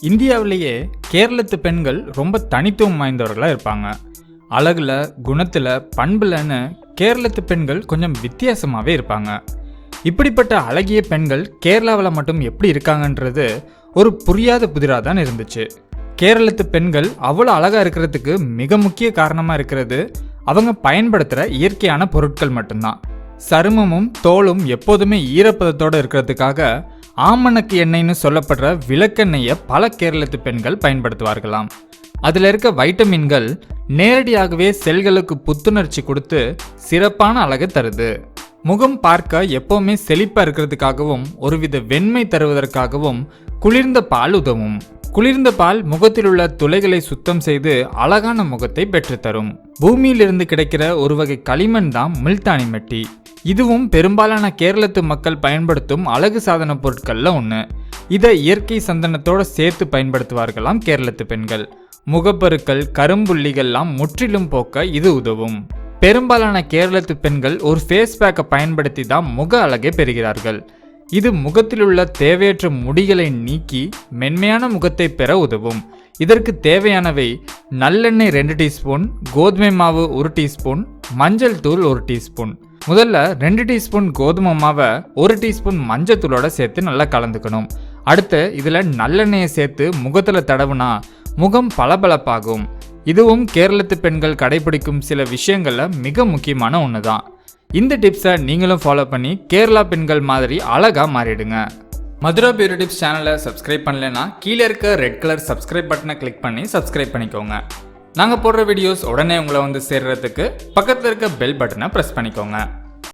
இந்தியாவிலேயே கேரளத்து பெண்கள் ரொம்ப தனித்துவம் வாய்ந்தவர்களாக இருப்பாங்க. அழகில் குணத்தில் பண்புலன்னு கேரளத்து பெண்கள் கொஞ்சம் வித்தியாசமாகவே இருப்பாங்க. இப்படிப்பட்ட அழகிய பெண்கள் கேரளாவில் மட்டும் எப்படி இருக்காங்கன்றது ஒரு புரியாத புதிராக தான் இருந்துச்சு. கேரளத்து பெண்கள் அவ்வளோ அழகாக இருக்கிறதுக்கு மிக முக்கிய காரணமாக இருக்கிறது அவங்க பயன்படுத்துகிற இயற்கையான பொருட்கள் மட்டும்தான். சருமமும் தோலும் எப்போதுமே ஈரப்பதத்தோடு இருக்கிறதுக்காக ஆமணக்கு எண்ணெய்னு சொல்லப்படுற விளக்கெண்ணெயை பல கேரளத்து பெண்கள் பயன்படுத்துவார்களாம். அதில் இருக்க வைட்டமின்கள் நேரடியாகவே செல்களுக்கு புத்துணர்ச்சி கொடுத்து சிறப்பான அழகை தருது. முகம் பார்க்க எப்போவுமே செழிப்பாக இருக்கிறதுக்காகவும் ஒருவித வெண்மை தருவதற்காகவும் குளிர்ந்த பால் உதவும். குளிர்ந்த பால் முகத்தில் உள்ள துளைகளை சுத்தம் செய்து அழகான முகத்தை பெற்றுத்தரும். பூமியிலிருந்து கிடைக்கிற ஒரு வகை களிமண் தான் மில்தானி மெட்டி. இதுவும் பெரும்பாலான கேரளத்து மக்கள் பயன்படுத்தும் அழகு சாதன பொருட்களில் ஒன்று இதை இயற்கை சந்தனத்தோடு சேர்த்து பயன்படுத்துவார்களாம் கேரளத்து பெண்கள். முகப்பருக்கள் கரும்புள்ளிகள்லாம் முற்றிலும் போக்க இது உதவும். பெரும்பாலான கேரளத்து பெண்கள் ஒரு ஃபேஸ் பேக்கை பயன்படுத்தி தான் முக அழகை பெறுகிறார்கள். இது முகத்தில் உள்ள தேவையற்ற முடிகளை நீக்கி மென்மையான முகத்தை பெற உதவும். இதற்கு தேவையானவை நல்லெண்ணெய் ரெண்டு டீஸ்பூன் கோதுமை மாவு ஒரு டீஸ்பூன் மஞ்சள் தூள் ஒரு டீஸ்பூன். முதல்ல ரெண்டு டீஸ்பூன் கோதுமை மாவை ஒரு டீஸ்பூன் மஞ்சத்தூளோட சேர்த்து நல்லா கலந்துக்கணும். அடுத்து இதில் நல்லெண்ணெயை சேர்த்து முகத்தில் தடவுனா முகம் பளபளப்பாகும். இதுவும் கேரளத்து பெண்கள் கடைபிடிக்கும் சில விஷயங்களில் மிக முக்கியமான ஒன்று தான் இந்த டிப்ஸை நீங்களும் ஃபாலோ பண்ணி கேரளா பெண்கள் மாதிரி அழகாக மாறிடுங்க. மதுரா பியூரி டிப்ஸ் சேனலை சப்ஸ்கிரைப் பண்ணலைன்னா கீழே இருக்க ரெட் கலர் சப்ஸ்கிரைப் பட்டனை கிளிக் பண்ணி சப்ஸ்கிரைப் பண்ணிக்கோங்க. நாங்கள் போடுற வீடியோஸ் உடனே உங்களை வந்து சேர்றதுக்கு பக்கத்தில் இருக்க பெல் பட்டனை ப்ரெஸ் பண்ணிக்கோங்க.